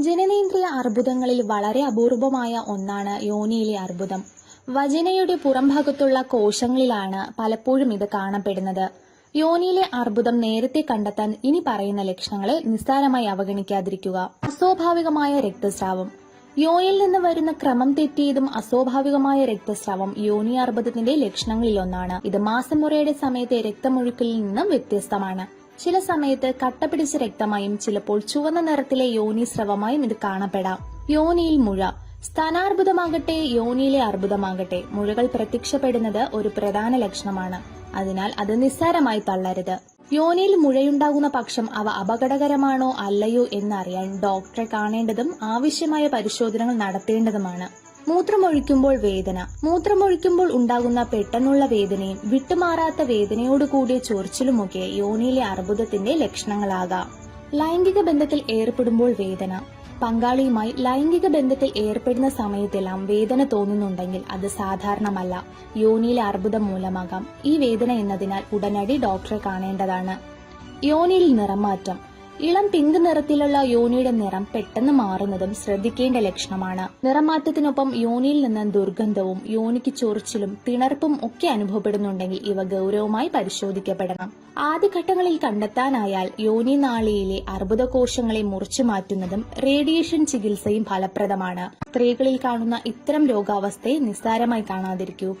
ജനനേന്ദ്രിയ അർബുദങ്ങളിൽ വളരെ അപൂർവമായ ഒന്നാണ് യോനിയിലെ അർബുദം. വജനയുടെ പുറംഭാഗത്തുള്ള കോശങ്ങളിലാണ് പലപ്പോഴും ഇത് കാണപ്പെടുന്നത്. യോനിയിലെ അർബുദം നേരത്തെ കണ്ടെത്താൻ ഇനി പറയുന്ന ലക്ഷണങ്ങളെ നിസ്സാരമായി അവഗണിക്കാതിരിക്കുക. അസ്വാഭാവികമായ രക്തസ്രാവം. യോനിയിൽ നിന്ന് വരുന്ന ക്രമം തെറ്റിയതും അസ്വാഭാവികമായ രക്തസ്രാവം യോനി അർബുദത്തിന്റെ ലക്ഷണങ്ങളിലൊന്നാണ്. ഇത് മാസം മുറയുടെ സമയത്തെ രക്തമൊഴുക്കിൽ നിന്നും വ്യത്യസ്തമാണ്. ചില സമയത്ത് കട്ടപിടിച്ച രക്തമായും ചിലപ്പോൾ ചുവന്ന നിറത്തിലെ യോനി സ്രവമായും ഇത് കാണപ്പെടാം. യോനിയിൽ മുഴ. സ്ഥാനാർബുദമാകട്ടെ യോനിയിലെ അർബുദമാകട്ടെ മുഴകൾ പ്രത്യക്ഷപ്പെടുന്നത് ഒരു പ്രധാന ലക്ഷണമാണ്. അതിനാൽ അത് നിസ്സാരമായി തള്ളരുത്. യോനിയിൽ മുഴയുണ്ടാകുന്ന പക്ഷം അവ അപകടകരമാണോ അല്ലയോ എന്നറിയാൻ ഡോക്ടറെ കാണേണ്ടതും ആവശ്യമായ പരിശോധനകൾ നടത്തേണ്ടതുമാണ്. മൂത്രമൊഴിക്കുമ്പോൾ വേദന. മൂത്രമൊഴിക്കുമ്പോൾ ഉണ്ടാകുന്ന പെട്ടെന്നുള്ള വേദനയും വിട്ടുമാറാത്ത വേദനയോട് കൂടിയ ചൊറിച്ചിലുമൊക്കെ യോനിയിലെ അർബുദത്തിന്റെ ലക്ഷണങ്ങളാകാം. ലൈംഗിക ബന്ധത്തിൽ ഏർപ്പെടുമ്പോൾ വേദന. പങ്കാളിയുമായി ലൈംഗിക ബന്ധത്തിൽ ഏർപ്പെടുന്ന സമയത്തെല്ലാം വേദന തോന്നുന്നുണ്ടെങ്കിൽ അത് സാധാരണമല്ല. യോനിയിലെ അർബുദം മൂലമാകാം. ഈ വേദന എന്നതിനാൽ ഉടനടി ഡോക്ടറെ കാണേണ്ടതാണ്. യോനിയിൽ നിറമാറ്റം ഇളം പിങ്ക് നിറത്തിലുള്ള യോനിയുടെ നിറം പെട്ടെന്ന് മാറുന്നതും ശ്രദ്ധിക്കേണ്ട ലക്ഷണമാണ്. നിറമാറ്റത്തിനൊപ്പം യോനിയിൽ നിന്ന് ദുർഗന്ധവും യോനിക്ക് ചൊറിച്ചിലും തിണർപ്പും ഒക്കെ അനുഭവപ്പെടുന്നുണ്ടെങ്കിൽ ഇവ ഗൗരവമായി പരിശോധിക്കപ്പെടണം. ആദ്യഘട്ടങ്ങളിൽ കണ്ടെത്താനായാൽ യോനി നാളിയിലെ അർബുദ കോശങ്ങളെ മുറിച്ചു മാറ്റുന്നതും റേഡിയേഷൻ ചികിത്സയും ഫലപ്രദമാണ്. സ്ത്രീകളിൽ കാണുന്ന ഇത്തരം രോഗാവസ്ഥയെ നിസ്സാരമായി കാണാതിരിക്കൂ.